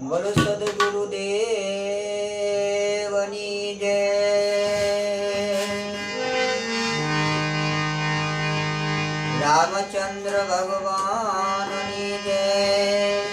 બોલો સદગુરુ દેવની જય. રામચંદ્ર ભગવાનની જય.